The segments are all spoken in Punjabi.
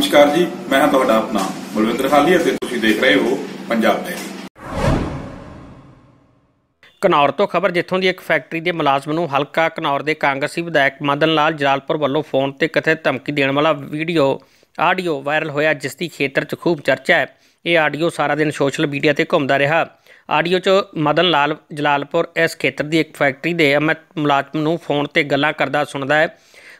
ਨਮਸਕਾਰ ਜੀ, ਮੈਂ ਹਾਂ ਤੁਹਾਡਾ ਆਪਣਾ ਬਲਵਿੰਦਰ ਹਾਲੀ ਅਤੇ ਤੁਸੀਂ ਦੇਖ ਰਹੇ ਹੋ ਪੰਜਾਬ ਡੈਲੀ ਘਨੌਰ ਤੋਂ ਖਬਰ ਜਿੱਥੋਂ ਦੀ ਇੱਕ ਫੈਕਟਰੀ ਦੇ ਮੁਲਾਜ਼ਮ ਨੂੰ ਹਲਕਾ ਘਨੌਰ ਦੇ ਕਾਂਗਰਸੀ ਵਿਧਾਇਕ ਮਦਨ ਲਾਲ ਜਲਾਲਪੁਰ ਵੱਲੋਂ ਫੋਨ ਤੇ ਕਥਿਤ ਧਮਕੀ ਦੇਣ ਵਾਲਾ ਵੀਡੀਓ, ਆਡੀਓ ਵਾਇਰਲ ਹੋਇਆ, ਜਿਸ ਦੀ ਖੇਤਰ 'ਚ ਖੂਬ ਚਰਚਾ ਹੈ। ਇਹ ਆਡੀਓ ਸਾਰਾ ਦਿਨ ਸੋਸ਼ਲ ਮੀਡੀਆ ਤੇ ਘੁੰਮਦਾ ਰਿਹਾ। ਆਡੀਓ 'ਚ ਮਦਨ ਲਾਲ ਜਲਾਲਪੁਰ ਇਸ ਖੇਤਰ ਦੀ ਇੱਕ ਫੈਕਟਰੀ ਦੇ ਅਮਿਤ ਮੁਲਾਜ਼ਮ ਨੂੰ ਫੋਨ ਤੇ ਗੱਲਾਂ ਕਰਦਾ ਸੁਣਦਾ ਹੈ।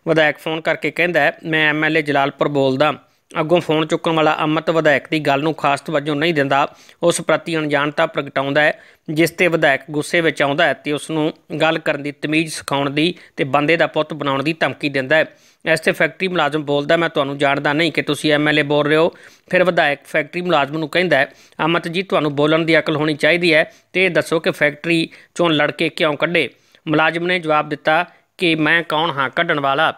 ਵਿਧਾਇਕ ਫੋਨ ਕਰਕੇ ਕਹਿੰਦਾ ਹੈ, ਮੈਂ ਐਮਐਲਏ ਜਲਾਲਪੁਰ ਬੋਲਦਾ। ਅੱਗੋਂ ਫੋਨ ਚੁੱਕਣ ਵਾਲਾ ਅਮਤ ਵਿਧਾਇਕ ਦੀ ਗੱਲ ਨੂੰ ਖਾਸ ਤਵੱਜੋ ਨਹੀਂ ਦਿੰਦਾ, ਉਸ ਪ੍ਰਤੀ ਅਣਜਾਣਤਾ ਪ੍ਰਗਟਾਉਂਦਾ ਹੈ, ਜਿਸ ਤੇ ਵਿਧਾਇਕ ਗੁੱਸੇ ਵਿੱਚ ਆਉਂਦਾ ਹੈ ਤੇ ਉਸ ਨੂੰ ਗੱਲ ਕਰਨ ਦੀ ਤਮੀਜ਼ ਸਿਖਾਉਣ ਦੀ ਤੇ ਬੰਦੇ ਦਾ ਪੁੱਤ ਬਣਾਉਣ ਦੀ ਧਮਕੀ ਦਿੰਦਾ ਹੈ। ਇਸ ਤੇ ਫੈਕਟਰੀ ਮੁਲਾਜ਼ਮ ਬੋਲਦਾ, ਮੈਂ ਤੁਹਾਨੂੰ ਜਾਣਦਾ ਨਹੀਂ ਕਿ ਤੁਸੀਂ ਐਮਐਲਏ ਬੋਲ ਰਹੇ ਹੋ। ਫਿਰ ਵਿਧਾਇਕ ਫੈਕਟਰੀ ਮੁਲਾਜ਼ਮ ਨੂੰ ਕਹਿੰਦਾ ਹੈ ਅਮਤ ਜੀ, ਤੁਹਾਨੂੰ ਬੋਲਣ ਦੀ ਅਕਲ ਹੋਣੀ ਚਾਹੀਦੀ ਹੈ ਤੇ ਇਹ ਦੱਸੋ ਕਿ ਫੈਕਟਰੀ ਚੋਂ ਲੜਕੇ ਕਿਉਂ ਕੱਢੇ? ਮੁਲਾਜ਼ਮ ਨੇ ਜਵਾਬ ਦਿੱਤਾ ਕਿ, ਮੈਂ ਕੌਣ ਹਾਂ? ਕੱਢਣ ਵਾਲਾ।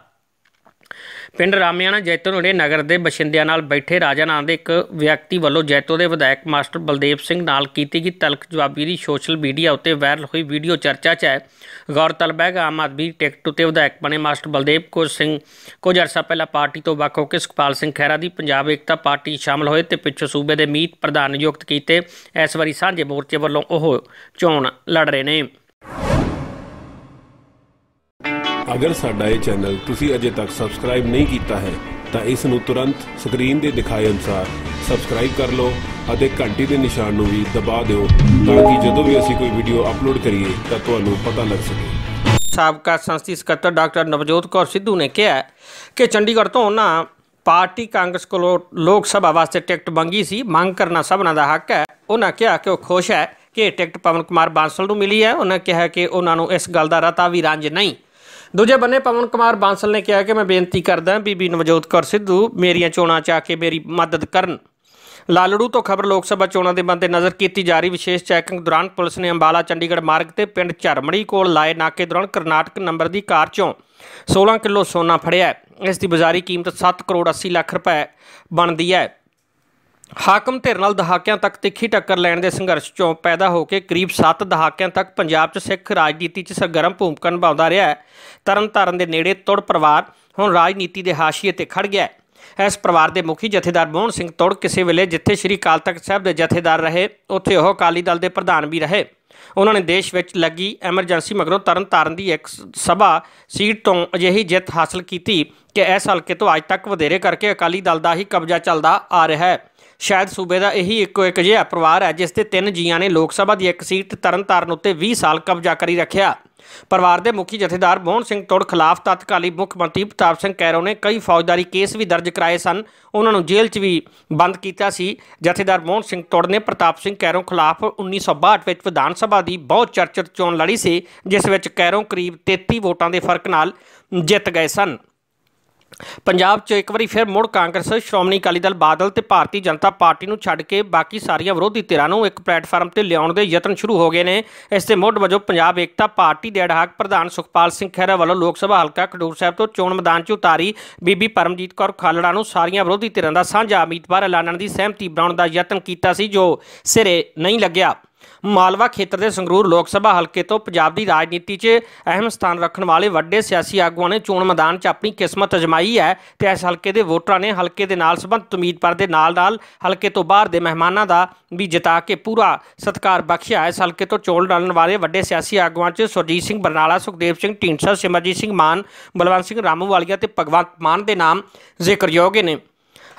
ਪਿੰਡ ਰਾਮਿਆਣਾ ਜੈਤੋ ਨੇੜੇ ਨਗਰ ਦੇ ਬਸ਼ਿੰਦਿਆਂ ਨਾਲ ਬੈਠੇ ਰਾਜਾ ਨਾਂ ਦੇ ਇੱਕ ਵਿਅਕਤੀ ਵੱਲੋਂ ਜੈਤੋ ਦੇ ਵਿਧਾਇਕ ਮਾਸਟਰ ਬਲਦੇਵ ਸਿੰਘ ਨਾਲ ਕੀਤੀ ਗਈ ਤਲਖ ਜਵਾਬੀ ਦੀ ਸੋਸ਼ਲ ਮੀਡੀਆ ਉੱਤੇ ਵਾਇਰਲ ਹੋਈ ਵੀਡੀਓ ਚਰਚਾ 'ਚ ਹੈ। ਗੌਰਤਲਬ ਹੈ ਆਮ ਆਦਮੀ ਟਿਕਟ ਉੱਤੇ ਵਿਧਾਇਕ ਬਣੇ ਮਾਸਟਰ ਬਲਦੇਵ ਕੌਰ ਸਿੰਘ ਕੁਝ ਅਰਸਾ ਪਹਿਲਾਂ ਪਾਰਟੀ ਤੋਂ ਵੱਖ ਹੋ ਕੇ ਸੁਖਪਾਲ ਸਿੰਘ ਖਹਿਰਾ ਦੀ ਪੰਜਾਬ ਏਕਤਾ ਪਾਰਟੀ 'ਚ ਸ਼ਾਮਲ ਹੋਏ ਤੇ ਪਿੱਛੋਂ ਸੂਬੇ ਦੇ ਮੀਤ ਪ੍ਰਧਾਨ ਨਿਯੁਕਤ ਕੀਤੇ। ਇਸ ਵਾਰੀ ਸਾਂਝੇ ਮੋਰਚੇ ਵੱਲੋਂ ਉਹ ਚੋਣ ਲੜ ਰਹੇ ਨੇ। ਅਗਰ ਸਾਡਾ ਇਹ ਚੈਨਲ ਤੁਸੀਂ ਅਜੇ ਤੱਕ ਸਬਸਕ੍ਰਾਈਬ ਨਹੀਂ ਕੀਤਾ ਹੈ, ਤਾਂ ਇਸ ਨੂੰ ਤੁਰੰਤ ਸਕਰੀਨ ਦੇ ਦਿਖਾਏ ਅਨੁਸਾਰ ਸਬਸਕ੍ਰਾਈਬ ਕਰ ਲਓ ਅਤੇ ਘੰਟੀ ਦੇ ਨਿਸ਼ਾਨ ਨੂੰ ਵੀ ਦਬਾ ਦਿਓ ਤਾਂ ਕਿ ਜਦੋਂ ਵੀ ਅਸੀਂ ਕੋਈ ਵੀਡੀਓ ਅਪਲੋਡ ਕਰੀਏ, ਤਾਂ ਤੁਹਾਨੂੰ ਪਤਾ ਲੱਗ ਸਕੇ। ਸਾਬਕਾ ਸੰਸਦੀ ਸਕੱਤਰ ਡਾਕਟਰ ਨਵਜੋਤ ਕੌਰ ਸਿੱਧੂ ਨੇ ਕਿਹਾ ਕਿ ਚੰਡੀਗੜ੍ਹ ਤੋਂ ਉਹਨਾਂ ਪਾਰਟੀ ਕਾਂਗਰਸ ਕੋਲੋਂ ਲੋਕ ਸਭਾ ਵਾਸਤੇ ਟਿਕਟ ਮੰਗੀ ਸੀ, ਮੰਗ ਕਰਨਾ ਸਭਨਾਂ ਦਾ ਹੱਕ ਹੈ। ਉਹਨਾਂ ਕਿਹਾ ਕਿ ਉਹ ਖੁਸ਼ ਹੈ ਕਿ ਇਹ ਟਿਕਟ ਪਵਨ ਕੁਮਾਰ ਬਾਂਸਲ ਨੂੰ ਮਿਲੀ ਹੈ। ਉਹਨਾਂ ਕਿਹਾ ਕਿ ਉਹਨਾਂ ਨੂੰ ਇਸ ਗੱਲ ਦਾ ਰਤਾ ਵੀ ਰਾਂਝ ਨਹੀਂ। ਦੂਜੇ ਬੰਨੇ ਪਵਨ ਕੁਮਾਰ ਬਾਂਸਲ ਨੇ ਕਿਹਾ ਕਿ ਮੈਂ ਬੇਨਤੀ ਕਰਦਾ ਬੀਬੀ ਨਵਜੋਤ ਕੌਰ ਸਿੱਧੂ ਮੇਰੀਆਂ ਚੋਣਾਂ 'ਚ ਆ ਕੇ ਮੇਰੀ ਮਦਦ ਕਰਨ। ਲਾਲੜੂ ਤੋਂ ਖਬਰ ਲੋਕ ਸਭਾ ਚੋਣਾਂ ਦੇ ਬੰਦੇ ਨਜ਼ਰ ਕੀਤੀ ਜਾ ਰਹੀ ਵਿਸ਼ੇਸ਼ ਚੈਕਿੰਗ ਦੌਰਾਨ ਪੁਲਿਸ ਨੇ ਅੰਬਾਲਾ, ਚੰਡੀਗੜ੍ਹ ਮਾਰਗ ਤੇ ਪਿੰਡ ਝਰਮੜੀ ਕੋਲ ਲਾਏ ਨਾਕੇ ਦੌਰਾਨ ਕਰਨਾਟਕ ਨੰਬਰ ਦੀ ਕਾਰ 'ਚੋਂ 16 ਕਿਲੋ ਸੋਨਾ ਫੜਿਆ ਇਸ ਦੀ ਬਾਜ਼ਾਰੀ ਕੀਮਤ 7 ਕਰੋੜ 80 ਲੱਖ ਰੁਪਏ ਬਣਦੀ ਹੈ। ਹਾਕਮ ਧਿਰ ਨਾਲ ਦਹਾਕਿਆਂ ਤੱਕ ਤਿੱਖੀ ਟੱਕਰ ਲੈਣ ਦੇ ਸੰਘਰਸ਼ ਚੋਂ ਪੈਦਾ ਹੋ ਕੇ ਕਰੀਬ 7 ਦਹਾਕਿਆਂ ਤੱਕ ਪੰਜਾਬ 'ਚ ਸਿੱਖ ਰਾਜਨੀਤੀ 'ਚ ਸਰਗਰਮ ਭੂਮਿਕਾ ਨਿਭਾਉਂਦਾ ਰਿਹਾ ਹੈ। ਤਰਨਤਾਰਨ ਦੇ ਨੇੜੇ ਤੁੜ ਪਰਿਵਾਰ ਹੁਣ ਰਾਜਨੀਤੀ ਦੇ ਹਾਸ਼ੀਏ ਤੇ ਖੜ ਗਿਆ ਹੈ। ਇਸ ਪਰਿਵਾਰ ਦੇ ਮੁਖੀ ਜਥੇਦਾਰ ਮੋਹਨ ਸਿੰਘ ਤੁੜ ਕਿਸੇ ਵੇਲੇ ਜਿੱਥੇ ਸ੍ਰੀ ਅਕਾਲ ਤਖਤ ਸਾਹਿਬ ਦੇ ਜਥੇਦਾਰ ਰਹੇ, ਉੱਥੇ ਉਹ ਅਕਾਲੀ ਦਲ ਦੇ ਪ੍ਰਧਾਨ ਵੀ ਰਹੇ। ਉਹਨਾਂ ਨੇ ਦੇਸ਼ ਵਿੱਚ ਲੱਗੀ ਐਮਰਜੈਂਸੀ ਮਗਰੋਂ ਤਰਨਤਾਰਨ ਦੀ ਇੱਕ ਸਭਾ ਸੀਟ ਤੋਂ ਅਜਿਹੀ ਜਿੱਤ ਹਾਸਲ ਕੀਤੀ ਕਿ ਇਸ ਹਲਕੇ ਤੋਂ ਅੱਜ ਤੱਕ ਵਧੇਰੇ ਕਰਕੇ ਅਕਾਲੀ ਦਲ ਦਾ ਹੀ ਕਬਜ਼ਾ ਚੱਲਦਾ ਆ ਰਿਹਾ ਹੈ। ਸ਼ਾਇਦ ਸੂਬੇ ਦਾ ਇਹੀ ਇੱਕੋ ਇੱਕ ਜਿਹਾ ਪਰਿਵਾਰ ਹੈ, ਜਿਸ ਦੇ ਤਿੰਨ ਜੀਆਂ ਨੇ ਲੋਕ ਸਭਾ ਦੀ ਇੱਕ ਸੀਟ ਤਰਨਤਾਰਨ ਉੱਤੇ 20 ਸਾਲ ਕਬਜ਼ਾ ਕਰੀ ਰੱਖਿਆ। ਪਰਿਵਾਰ ਦੇ ਮੁਖੀ ਜਥੇਦਾਰ ਮੋਹਨ ਸਿੰਘ ਤੋੜ ਖਿਲਾਫ ਤਤਕਾਲੀ ਮੁੱਖ ਮੰਤਰੀ ਪ੍ਰਤਾਪ ਸਿੰਘ ਕੈਰੋ ਨੇ ਕਈ ਫੌਜਦਾਰੀ ਕੇਸ ਵੀ ਦਰਜ ਕਰਾਏ ਸਨ। ਉਹਨਾਂ ਨੂੰ ਜੇਲ੍ਹ 'ਚ ਵੀ ਬੰਦ ਕੀਤਾ ਸੀ। ਜਥੇਦਾਰ ਮੋਹਨ ਸਿੰਘ ਤੋੜ ਨੇ ਪ੍ਰਤਾਪ ਸਿੰਘ ਕੈਰੋ ਖਿਲਾਫ 1962 ਵਿੱਚ ਵਿਧਾਨ ਸਭਾ ਦੀ ਬਹੁਤ ਚਰਚਿਤ ਚੋਣ ਲੜੀ ਸੀ, ਜਿਸ ਵਿੱਚ ਕੈਰੋ ਕਰੀਬ 33 ਵੋਟਾਂ ਦੇ ਫ਼ਰਕ ਨਾਲ ਜਿੱਤ ਗਏ ਸਨ। ਪੰਜਾਬ 'ਚ ਇੱਕ ਵਾਰੀ ਫਿਰ ਮੁੜ ਕਾਂਗਰਸ, ਸ਼੍ਰੋਮਣੀ ਅਕਾਲੀ ਦਲ, ਬਾਦਲ ਤੇ ਭਾਰਤੀ ਜਨਤਾ ਪਾਰਟੀ ਨੂੰ ਛੱਡ ਕੇ ਬਾਕੀ ਸਾਰੀਆਂ ਵਿਰੋਧੀ ਧਿਰਾਂ ਨੂੰ ਇੱਕ ਪਲੇਟਫਾਰਮ ਤੇ ਲਿਆਉਣ ਦੇ ਯਤਨ ਸ਼ੁਰੂ ਹੋ ਗਏ ਨੇ। ਇਸ ਦੇ ਮੁੱਢ ਵਜੋਂ ਪੰਜਾਬ ਏਕਤਾ ਪਾਰਟੀ ਦੇ ਅਧਿਆਪਕ ਪ੍ਰਧਾਨ ਸੁਖਪਾਲ ਸਿੰਘ ਖਹਿਰਾ ਵੱਲੋਂ ਲੋਕ ਸਭਾ ਹਲਕਾ ਖਡੂਰ ਸਾਹਿਬ ਤੋਂ ਚੋਣ ਮੈਦਾਨ 'ਚ ਉਤਾਰੀ ਬੀਬੀ ਪਰਮਜੀਤ ਕੌਰ ਖਾਲੜਾ ਨੂੰ ਸਾਰੀਆਂ ਵਿਰੋਧੀ ਧਿਰਾਂ ਦਾ ਸਾਂਝਾ ਉਮੀਦਵਾਰ ਐਲਾਨਣ ਦੀ ਸਹਿਮਤੀ ਬਣਾਉਣ ਦਾ ਯਤਨ ਕੀਤਾ ਸੀ, ਜੋ ਸਿਰੇ ਨਹੀਂ ਲੱਗਿਆ। ਮਾਲਵਾ ਖੇਤਰ ਦੇ ਸੰਗਰੂਰ ਲੋਕ ਸਭਾ ਹਲਕੇ ਤੋਂ ਪੰਜਾਬ ਦੀ ਰਾਜਨੀਤੀ 'ਚ ਅਹਿਮ ਸਥਾਨ ਰੱਖਣ ਵਾਲੇ ਵੱਡੇ ਸਿਆਸੀ ਆਗੂਆਂ ਨੇ ਚੋਣ ਮੈਦਾਨ 'ਚ ਆਪਣੀ ਕਿਸਮਤ ਅਜਮਾਈ ਹੈ ਤੇ ਇਸ ਹਲਕੇ ਦੇ ਵੋਟਰਾਂ ਨੇ ਹਲਕੇ ਦੇ ਨਾਲ ਸੰਬੰਧਿਤ ਉਮੀਦਵਾਰ ਦੇ ਨਾਲ-ਨਾਲ ਹਲਕੇ ਤੋਂ ਬਾਹਰ ਦੇ ਮਹਿਮਾਨਾਂ ਦਾ ਵੀ ਜਿਤਾ ਕੇ ਪੂਰਾ ਸਤਿਕਾਰ ਬਖਸ਼ਿਆ। ਇਸ ਹਲਕੇ ਤੋਂ ਚੋਣ ਲੜਨ ਵਾਲੇ ਵੱਡੇ ਸਿਆਸੀ ਆਗੂਆਂ 'ਚ ਸੁਰਜੀਤ ਸਿੰਘ ਬਰਨਾਲਾ, ਸੁਖਦੇਵ ਸਿੰਘ ਢੀਂਡਸਾ, ਸਿਮਰਜੀਤ ਸਿੰਘ ਮਾਨ, ਬਲਵੰਤ ਸਿੰਘ ਰਾਮੂਵਾਲੀਆ ਤੇ ਭਗਵੰਤ ਮਾਨ ਦੇ ਨਾਮ ਜ਼ਿਕਰਯੋਗ ਨੇ।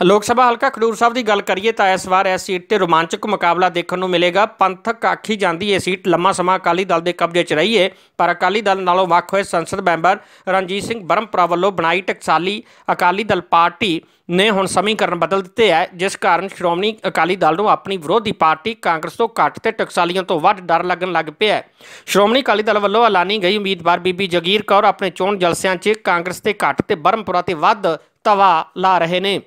ਲੋਕ ਸਭਾ ਹਲਕਾ ਖਡੂਰ ਸਾਹਿਬ ਦੀ ਗੱਲ ਕਰੀਏ ਤਾਂ ਇਸ ਵਾਰ ਇਸ ਸੀਟ ਤੇ ਰੋਮਾਂਚਕ ਮੁਕਾਬਲਾ ਦੇਖਣ ਨੂੰ ਮਿਲੇਗਾ। ਪੰਥਕ ਆਖੀ ਜਾਂਦੀ ਇਹ ਸੀਟ ਲੰਮਾ ਸਮਾਂ ਅਕਾਲੀ ਦਲ ਦੇ ਕਬਜ਼ੇ 'ਚ ਰਹੀ ਹੈ ਪਰ ਅਕਾਲੀ ਦਲ ਨਾਲੋਂ ਵੱਖ ਹੋਏ ਸੰਸਦ ਮੈਂਬਰ ਰਣਜੀਤ ਸਿੰਘ ਬਰਮਪੁਰਾ ਵੱਲੋਂ ਬਣਾਈ ਟਕਸਾਲੀ ਅਕਾਲੀ ਦਲ ਪਾਰਟੀ ਨੇ ਹੁਣ ਸਮੀਕਰਨ ਬਦਲ ਦਿੱਤੇ ਹੈ ਜਿਸ ਕਾਰਨ ਸ਼੍ਰੋਮਣੀ ਅਕਾਲੀ ਦਲ ਨੂੰ ਆਪਣੀ ਵਿਰੋਧੀ ਪਾਰਟੀ ਕਾਂਗਰਸ ਤੋਂ ਘੱਟ ਤੇ ਟਕਸਾਲੀਆਂ ਤੋਂ ਵੱਧ ਡਰ ਲੱਗਣ ਲੱਗ ਪਿਆ ਹੈ। ਸ਼੍ਰੋਮਣੀ ਅਕਾਲੀ ਦਲ ਵੱਲੋਂ ਐਲਾਨੀ ਗਈ ਉਮੀਦਵਾਰ ਬੀਬੀ ਜਗੀਰ ਕੌਰ ਆਪਣੇ ਚੋਣ ਜਲਸਿਆਂ 'ਚ ਕਾਂਗਰਸ ਤੇ ਘੱਟ ਤੇ ਬਰਮਪੁਰਾ ਤੇ ਵੱਧ ਤਵਾ ਲਾ ਰਹੇ ਨੇ।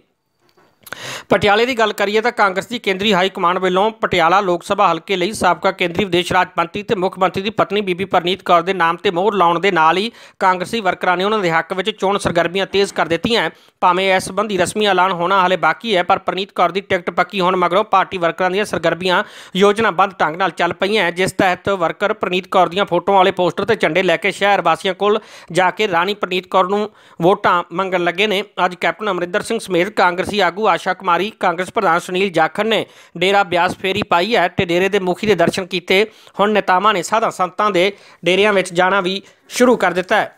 ਪਟਿਆਲੇ ਦੀ ਗੱਲ ਕਰੀਏ ਤਾਂ ਕਾਂਗਰਸ ਦੀ ਕੇਂਦਰੀ ਹਾਈ ਕਮਾਂਡ ਵੱਲੋਂ ਪਟਿਆਲਾ ਲੋਕ ਸਭਾ ਹਲਕੇ ਲਈ ਸਾਬਕਾ ਕੇਂਦਰੀ ਵਿਦੇਸ਼ ਰਾਜ ਮੰਤਰੀ ਤੇ ਮੁੱਖ ਮੰਤਰੀ ਦੀ ਪਤਨੀ ਬੀਬੀ ਪਰਨੀਤ ਕੌਰ ਦੇ ਨਾਮ ਤੇ ਮੋਹਰ ਲਾਉਣ ਦੇ ਨਾਲ ਹੀ ਕਾਂਗਰਸੀ ਵਰਕਰਾਂ ਨੇ ਉਹਨਾਂ ਦੇ ਹੱਕ ਵਿੱਚ ਚੋਣ ਸਰਗਰਮੀਆਂ ਤੇਜ਼ ਕਰ ਦਿੱਤੀਆਂ ਭਾਵੇਂ ਇਸ ਸੰਬੰਧੀ ਰਸਮੀ ਐਲਾਨ ਹੋਣਾ ਹਾਲੇ ਬਾਕੀ ਹੈ, ਪਰ ਪਰਨੀਤ ਕੌਰ ਦੀ ਟਿਕਟ ਪੱਕੀ ਹੋਣ ਮਗਰੋਂ ਪਾਰਟੀ ਵਰਕਰਾਂ ਦੀਆਂ ਸਰਗਰਮੀਆਂ ਯੋਜਨਾਬੱਧ ਢੰਗ ਨਾਲ ਚੱਲ ਪਈਆਂ ਜਿਸ ਤਹਿਤ ਵਰਕਰ ਪਰਨੀਤ ਕੌਰ ਦੀਆਂ ਫੋਟੋਆਂ ਵਾਲੇ ਪੋਸਟਰ ਤੇ ਝੰਡੇ ਲੈ ਕੇ ਸ਼ਹਿਰ ਵਾਸੀਆਂ ਕੋਲ ਜਾ ਕੇ ਰਾਣੀ ਪਰਨੀਤ ਕੌਰ ਨੂੰ ਵੋਟਾਂ ਮੰਗਣ ਲੱਗੇ ਨੇ। ਅੱਜ ਕੈਪਟਨ ਅਮਰਿੰਦਰ ਸਿੰਘ ਸਮੇਤ ਕਾਂਗਰਸੀ ਆਗੂ ਆਸ਼ਾ ਕੁਮਾਰੀ, ਕਾਂਗਰਸ ਪ੍ਰਧਾਨ ਸੁਨੀਲ ਜਾਖੜ ਨੇ ਡੇਰਾ ਬਿਆਸ ਫੇਰੀ ਪਾਈ ਹੈ ਤੇ ਡੇਰੇ ਦੇ ਮੁਖੀ ਦੇ ਦਰਸ਼ਨ ਕੀਤੇ। ਹੁਣ ਨੇਤਾਵਾਂ ਨੇ ਸਾਧਾਂ ਸੰਤਾਂ ਦੇ ਡੇਰਿਆਂ ਵਿੱਚ ਜਾਣਾ ਵੀ ਸ਼ੁਰੂ ਕਰ ਦਿੱਤਾ ਹੈ।